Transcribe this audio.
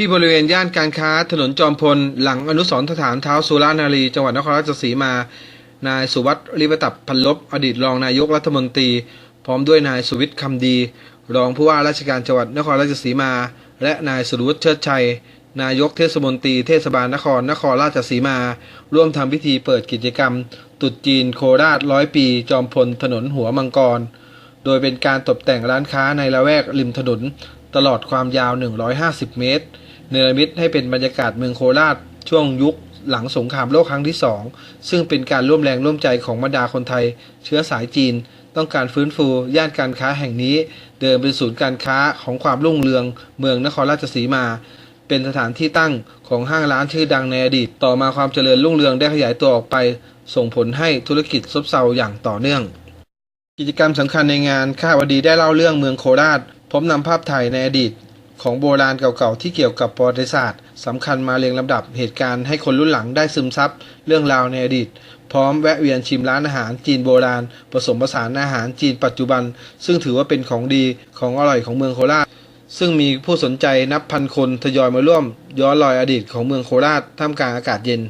ที่บริเวณย่านการค้าถนนจอมพล หลังอนุสรณ์สถานเท้าสุรานารีจังหวัดนครราชสีมา นายสุวัสดิ์ริบตับพันลบอดีตรองนายกรัฐมนตรี พร้อมด้วยนายสุวิทย์คำดี รองผู้ว่าราชการจังหวัดนครราชสีมา และนายสุรวุฒิเชิดชัย นายกเทศมนตรีเทศบาลนครนครราชสีมา ร่วมทำพิธีเปิดกิจกรรมตรุษจีนโคราชร้อยปี จอมพลถนนหัวมังกร โดยเป็นการตกแต่งร้านค้าในละแวกริมถนน ตลอดความยาว 150 เมตร เนรมิตให้เป็นบรรยากาศเมืองโคราชช่วงยุคหลังสงครามโลกครั้งที่สองซึ่งเป็นการร่วมแรงร่วมใจของบรรดาคนไทย เชื้อสายจีน ต้องการฟื้นฟู ย่านการค้าแห่งนี้ เดิมเป็นศูนย์การค้าของความรุ่งเรือง เมืองนครราชสีมา เป็นสถานที่ตั้งของห้างร้านชื่อดังในอดีต ต่อมาความเจริญรุ่งเรืองได้ขยายตัวออกไป ส่งผลให้ธุรกิจซบเซาอย่างต่อเนื่อง กิจกรรมสำคัญในงานข้าวดีได้เล่าเรื่องเมืองโคราชพร้อมนำภาพถ่ายในอดีต ของโบราณเก่าๆที่เกี่ยวกับประวัติศาสตร์สำคัญมาเรียงลำดับเหตุการณ์ให้คนรุ่นหลังได้ซึมซับเรื่องราวในอดีต พร้อมแวะเวียนชิมร้านอาหารจีนโบราณ ผสมผสานอาหารจีนปัจจุบัน ซึ่งถือว่าเป็นของดีของอร่อยของเมืองโคราช ซึ่งมีผู้สนใจนับพันคนทยอยมาร่วม ย้อนรอยอดีตของเมืองโคราชท่ามกลางอากาศเย็น